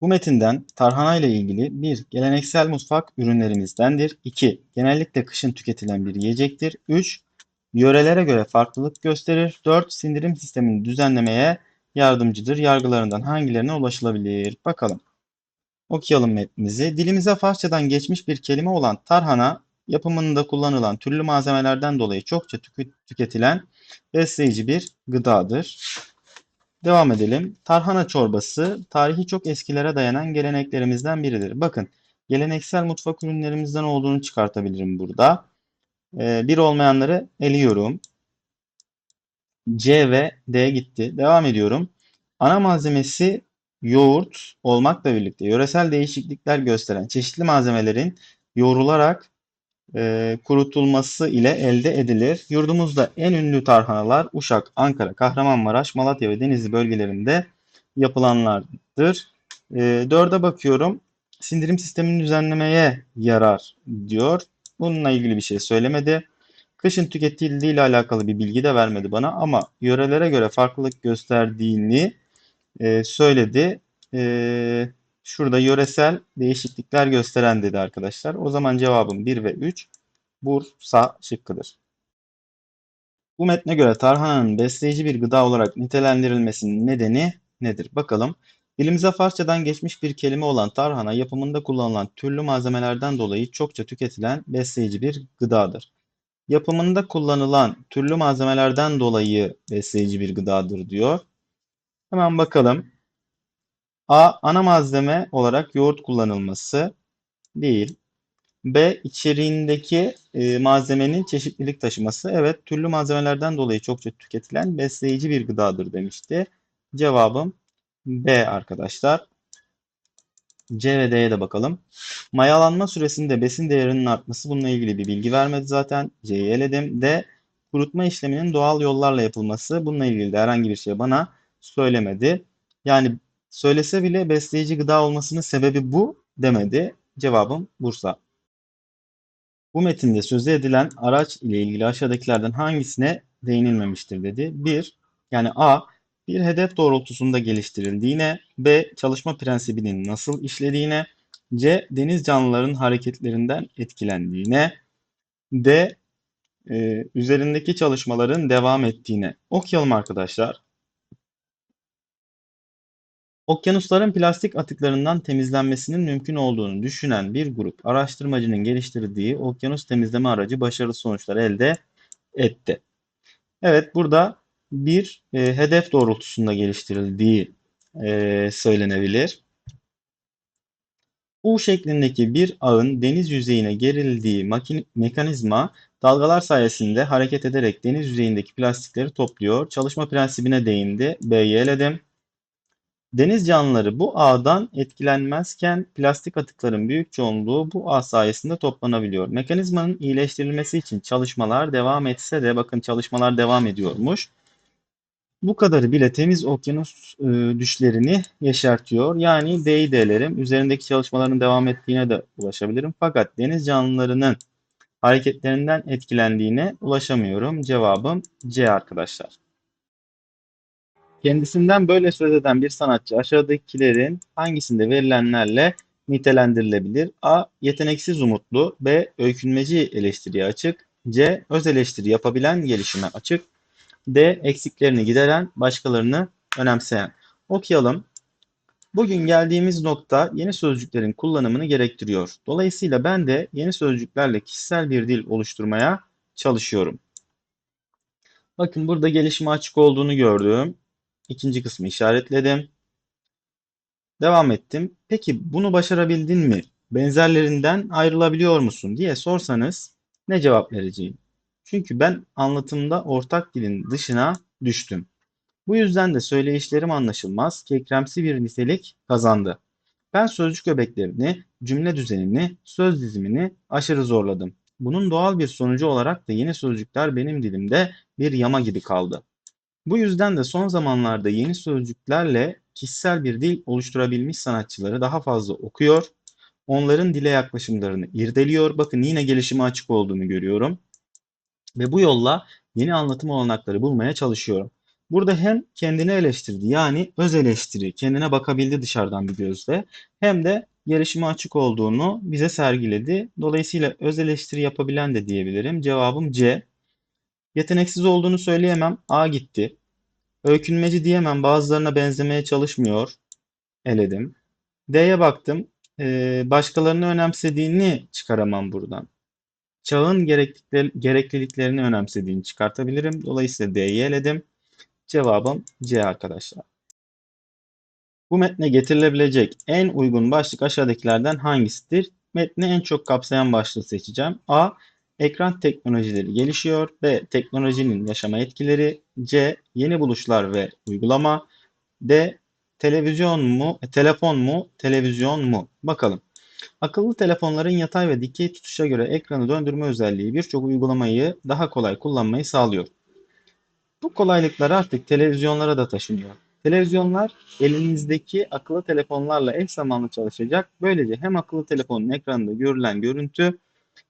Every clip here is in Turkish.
Bu metinden tarhana ile ilgili 1. Geleneksel mutfak ürünlerimizdendir. 2. Genellikle kışın tüketilen bir yiyecektir. 3. Yörelere göre farklılık gösterir. 4. Sindirim sistemini düzenlemeye yardımcıdır. Yargılarından hangilerine ulaşılabilir? Bakalım. Okuyalım metnimizi. Dilimize Farsçadan geçmiş bir kelime olan tarhana, yapımında kullanılan türlü malzemelerden dolayı çokça tüketilen besleyici bir gıdadır. Devam edelim. Tarhana çorbası tarihi çok eskilere dayanan geleneklerimizden biridir. Bakın geleneksel mutfak ürünlerimizden olduğunu çıkartabilirim burada. Ee, bir olmayanları eliyorum. C ve D gitti. Devam ediyorum. Ana malzemesi yoğurt olmakla birlikte yöresel değişiklikler gösteren çeşitli malzemelerin yoğrularak e, kurutulması ile elde edilir. Yurdumuzda en ünlü tarhanalar Uşak, Ankara, Kahramanmaraş, Malatya ve Denizli bölgelerinde yapılanlardır. E, dörde bakıyorum. Sindirim sistemini düzenlemeye yarar diyor. Bununla ilgili bir şey söylemedi. Kışın tüketildiği ile alakalı bir bilgi de vermedi bana ama yörelere göre farklılık gösterdiğini e, söyledi. E, şurada yöresel değişiklikler gösteren dedi arkadaşlar. O zaman cevabım 1 ve 3 Bursa şıkkıdır. Bu metne göre tarhananın besleyici bir gıda olarak nitelendirilmesinin nedeni nedir? Bakalım. Dilimize Farsçadan geçmiş bir kelime olan tarhana yapımında kullanılan türlü malzemelerden dolayı çokça tüketilen besleyici bir gıdadır. Yapımında kullanılan türlü malzemelerden dolayı besleyici bir gıdadır diyor. Hemen bakalım. A. Ana malzeme olarak yoğurt kullanılması değil. B. içeriğindeki e, malzemenin çeşitlilik taşıması. Evet, türlü malzemelerden dolayı çokça tüketilen besleyici bir gıdadır demişti. Cevabım B arkadaşlar. C ve D'ye de bakalım. Mayalanma süresinde besin değerinin artması bununla ilgili bir bilgi vermedi zaten. C'yi eledim. D. Kurutma işleminin doğal yollarla yapılması. Bununla ilgili de herhangi bir şey bana söylemedi. Yani söylese bile besleyici gıda olmasının sebebi bu demedi. Cevabım Bursa. Bu metinde sözü edilen araç ile ilgili aşağıdakilerden hangisine değinilmemiştir dedi. 1. Yani A. Bir hedef doğrultusunda geliştirildiğine, B. Çalışma prensibinin nasıl işlediğine, C. Deniz canlıların hareketlerinden etkilendiğine, D. e, üzerindeki çalışmaların devam ettiğine. Okuyalım arkadaşlar. Okyanusların plastik atıklarından temizlenmesinin mümkün olduğunu düşünen bir grup araştırmacının geliştirdiği okyanus temizleme aracı başarılı sonuçlar elde etti. Evet, burada bir e, hedef doğrultusunda geliştirildiği e, söylenebilir. U şeklindeki bir ağın deniz yüzeyine gerildiği mekanizma dalgalar sayesinde hareket ederek deniz yüzeyindeki plastikleri topluyor. Çalışma prensibine değindi. B'yi eledim. Deniz canlıları bu ağdan etkilenmezken plastik atıkların büyük çoğunluğu bu ağ sayesinde toplanabiliyor. Mekanizmanın iyileştirilmesi için çalışmalar devam etse de bakın çalışmalar devam ediyormuş. Bu kadarı bile temiz okyanus e, düşlerini yeşertiyor. Yani D'yi. Üzerindeki çalışmaların devam ettiğine de ulaşabilirim. Fakat deniz canlılarının hareketlerinden etkilendiğine ulaşamıyorum. Cevabım C arkadaşlar. Kendisinden böyle söz eden bir sanatçı aşağıdakilerin hangisinde verilenlerle nitelendirilebilir? A. Yeteneksiz umutlu. B. Öykünmeci eleştiriye açık. C. Öz eleştiri yapabilen gelişime açık. D. Eksiklerini gideren, başkalarını önemseyen. Okuyalım. Bugün geldiğimiz nokta yeni sözcüklerin kullanımını gerektiriyor. Dolayısıyla ben de yeni sözcüklerle kişisel bir dil oluşturmaya çalışıyorum. Bakın burada gelişime açık olduğunu gördüm. İkinci kısmı işaretledim. Devam ettim. Peki bunu başarabildin mi? Benzerlerinden ayrılabiliyor musun diye sorsanız ne cevap vereceğim? Çünkü ben anlatımda ortak dilin dışına düştüm. Bu yüzden de söyleyişlerim anlaşılmaz, kekremsi bir nitelik kazandı. Ben sözcük öbeklerini, cümle düzenini, söz dizimini aşırı zorladım. Bunun doğal bir sonucu olarak da yeni sözcükler benim dilimde bir yama gibi kaldı. Bu yüzden de son zamanlarda yeni sözcüklerle kişisel bir dil oluşturabilmiş sanatçıları daha fazla okuyor, onların dile yaklaşımlarını irdeliyor. Bakın yine gelişime açık olduğunu görüyorum. Ve bu yolla yeni anlatım olanakları bulmaya çalışıyorum. Burada hem kendini eleştirdi yani öz eleştiri, kendine bakabildi dışarıdan bir gözle hem de gelişime açık olduğunu bize sergiledi. Dolayısıyla öz eleştiri yapabilen de diyebilirim. Cevabım C. Yeteneksiz olduğunu söyleyemem. A gitti. Öykünmeci diyemem. Bazılarına benzemeye çalışmıyor. Eledim. D'ye baktım. Ee, başkalarını önemsediğini çıkaramam buradan. Çağın gereklilikler- gerekliliklerini önemsediğini çıkartabilirim. Dolayısıyla D'yi eledim. Cevabım C arkadaşlar. Bu metne getirilebilecek en uygun başlık aşağıdakilerden hangisidir? Metni en çok kapsayan başlığı seçeceğim. A. Ekran teknolojileri gelişiyor. B. Teknolojinin yaşama etkileri. C. Yeni buluşlar ve uygulama. D. Televizyon mu, telefon mu, televizyon mu? Bakalım. Akıllı telefonların yatay ve dikey tutuşa göre ekranı döndürme özelliği birçok uygulamayı daha kolay kullanmayı sağlıyor. Bu kolaylıklar artık televizyonlara da taşınıyor. Televizyonlar elinizdeki akıllı telefonlarla eş zamanlı çalışacak. Böylece hem akıllı telefonun ekranında görülen görüntü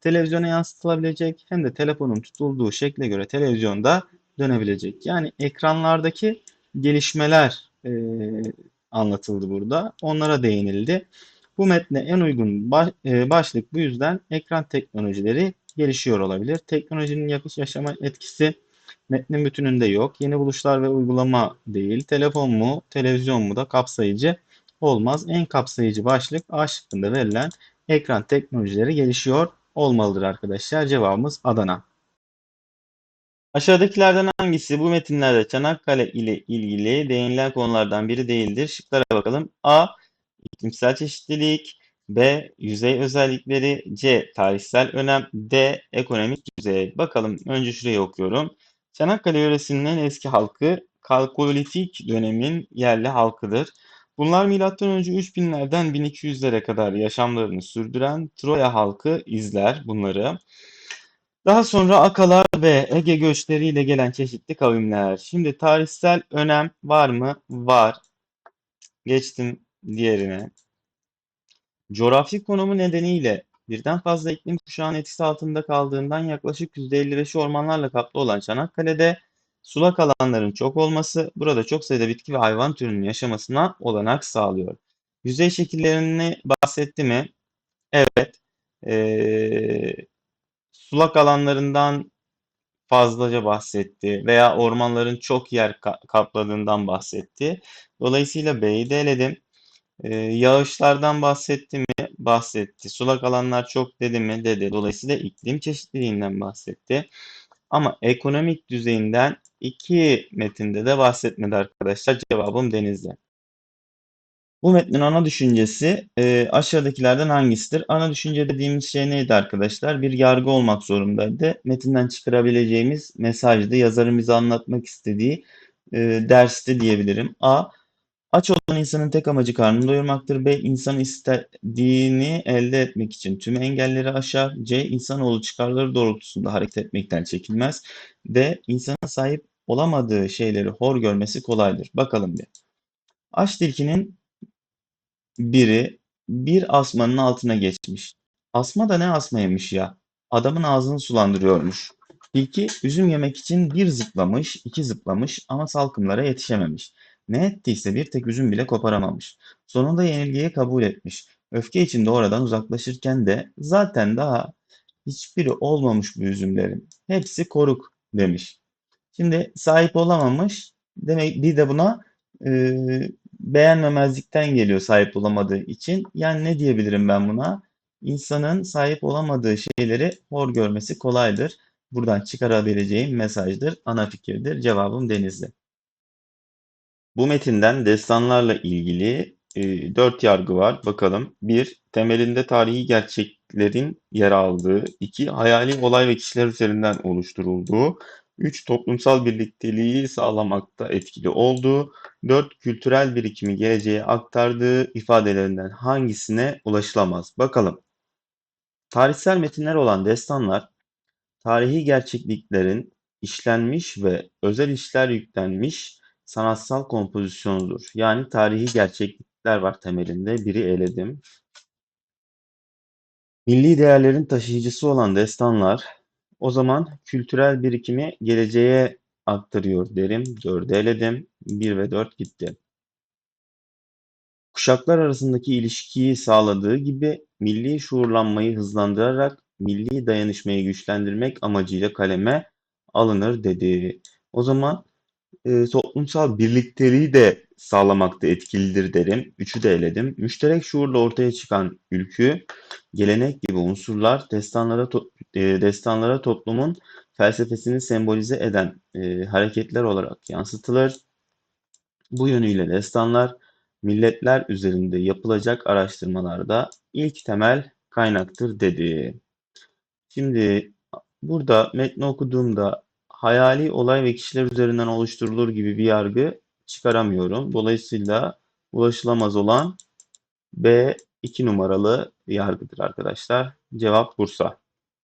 televizyona yansıtılabilecek hem de telefonun tutulduğu şekle göre televizyonda dönebilecek. Yani ekranlardaki gelişmeler e, anlatıldı burada. Onlara değinildi. Bu metne en uygun baş, e, başlık bu yüzden ekran teknolojileri gelişiyor olabilir. Teknolojinin yapış yaşama etkisi metnin bütününde yok. Yeni buluşlar ve uygulama değil. Telefon mu, televizyon mu da kapsayıcı olmaz. En kapsayıcı başlık A şıkkında verilen ekran teknolojileri gelişiyor olmalıdır arkadaşlar. Cevabımız Adana. Aşağıdakilerden hangisi bu metinlerde Çanakkale ile ilgili değinilen konulardan biri değildir? Şıklara bakalım. A. İklimsel çeşitlilik. B. Yüzey özellikleri. C. Tarihsel önem. D. Ekonomik düzey. Bakalım önce şurayı okuyorum. Çanakkale yöresinin en eski halkı Kalkolitik dönemin yerli halkıdır. Bunlar M.Ö. 3000'lerden 1200'lere kadar yaşamlarını sürdüren Troya halkı izler bunları. Daha sonra Akalar ve Ege göçleriyle gelen çeşitli kavimler. Şimdi tarihsel önem var mı? Var. Geçtim diğerine. Coğrafi konumu nedeniyle birden fazla iklim kuşağının etkisi altında kaldığından yaklaşık %55'i ormanlarla kaplı olan Çanakkale'de sulak alanların çok olması burada çok sayıda bitki ve hayvan türünün yaşamasına olanak sağlıyor. Yüzey şekillerini bahsetti mi? Evet. Ee, sulak alanlarından fazlaca bahsetti veya ormanların çok yer ka- kapladığından bahsetti. Dolayısıyla B'yi de eledim. Ee, yağışlardan bahsetti mi? Bahsetti. Sulak alanlar çok dedi mi? Dedi. Dolayısıyla iklim çeşitliliğinden bahsetti. Ama ekonomik düzeyinden iki metinde de bahsetmedi arkadaşlar. Cevabım Denizli. Bu metnin ana düşüncesi e, aşağıdakilerden hangisidir? Ana düşünce dediğimiz şey neydi arkadaşlar? Bir yargı olmak zorundaydı. Metinden çıkarabileceğimiz mesajdı. Yazarın bize anlatmak istediği e, dersti diyebilirim. A. Aç olan insanın tek amacı karnını doyurmaktır. B. İnsan istediğini elde etmek için tüm engelleri aşar. C. İnsanoğlu çıkarları doğrultusunda hareket etmekten çekinmez. D. İnsanın sahip olamadığı şeyleri hor görmesi kolaydır. Bakalım bir. Aç tilkinin biri bir asmanın altına geçmiş. Asma da ne asmaymış ya? Adamın ağzını sulandırıyormuş. Tilki üzüm yemek için bir zıplamış, iki zıplamış ama salkımlara yetişememiş. Ne ettiyse bir tek üzüm bile koparamamış. Sonunda yenilgiyi kabul etmiş. Öfke içinde oradan uzaklaşırken de zaten daha hiçbiri olmamış bu üzümlerin. Hepsi koruk demiş. Şimdi sahip olamamış. Demek bir de buna e, beğenmemezlikten geliyor sahip olamadığı için. Yani ne diyebilirim ben buna? İnsanın sahip olamadığı şeyleri hor görmesi kolaydır. Buradan çıkarabileceğim mesajdır, ana fikirdir. Cevabım Denizli. Bu metinden destanlarla ilgili e, dört yargı var. Bakalım. Bir, temelinde tarihi gerçeklerin yer aldığı. iki hayali olay ve kişiler üzerinden oluşturulduğu. Üç, toplumsal birlikteliği sağlamakta etkili olduğu. Dört, kültürel birikimi geleceğe aktardığı ifadelerinden hangisine ulaşılamaz? Bakalım. Tarihsel metinler olan destanlar, tarihi gerçekliklerin işlenmiş ve özel işler yüklenmiş sanatsal kompozisyonudur. Yani tarihi gerçeklikler var temelinde. Biri eledim. Milli değerlerin taşıyıcısı olan destanlar, o zaman kültürel birikimi geleceğe aktarıyor derim. 4'ü eledim. 1 ve 4 gitti. Kuşaklar arasındaki ilişkiyi sağladığı gibi milli şuurlanmayı hızlandırarak milli dayanışmayı güçlendirmek amacıyla kaleme alınır dedi. O zaman e, toplumsal birlikteliği de sağlamakta etkilidir derim. Üçü de eledim. Müşterek şuurla ortaya çıkan ülkü, gelenek gibi unsurlar destanlara to- e, destanlara toplumun felsefesini sembolize eden e, hareketler olarak yansıtılır. Bu yönüyle destanlar milletler üzerinde yapılacak araştırmalarda ilk temel kaynaktır dedi. Şimdi burada metni okuduğumda hayali olay ve kişiler üzerinden oluşturulur gibi bir yargı çıkaramıyorum. Dolayısıyla ulaşılamaz olan B 2 numaralı yargıdır arkadaşlar. Cevap Bursa.